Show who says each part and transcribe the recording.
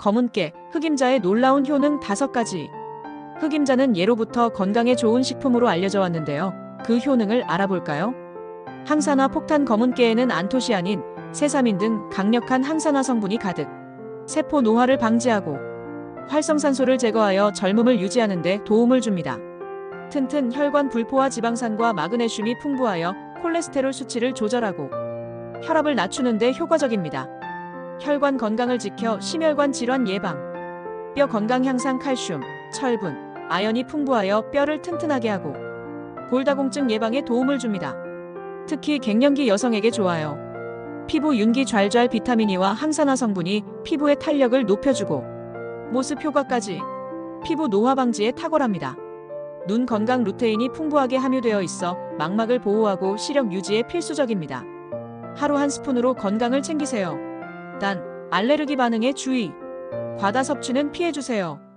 Speaker 1: 검은깨, 흑임자의 놀라운 효능 5가지. 흑임자는 예로부터 건강에 좋은 식품으로 알려져 왔는데요. 그 효능을 알아볼까요? 항산화 폭탄 검은깨에는 안토시아닌, 세사민 등 강력한 항산화 성분이 가득. 세포 노화를 방지하고 활성산소를 제거하여 젊음을 유지하는 데 도움을 줍니다. 튼튼 혈관 불포화 지방산과 마그네슘이 풍부하여 콜레스테롤 수치를 조절하고 혈압을 낮추는 데 효과적입니다. 혈관 건강을 지켜 심혈관 질환 예방, 뼈 건강 향상 칼슘, 철분, 아연이 풍부하여 뼈를 튼튼하게 하고 골다공증 예방에 도움을 줍니다. 특히 갱년기 여성에게 좋아요. 피부 윤기 좔좔 비타민 E와 항산화 성분이 피부의 탄력을 높여주고 모습 효과까지 피부 노화 방지에 탁월합니다. 눈 건강 루테인이 풍부하게 함유되어 있어 망막을 보호하고 시력 유지에 필수적입니다. 하루 한 스푼으로 건강을 챙기세요. 단, 알레르기 반응에 주의. 과다 섭취는 피해주세요.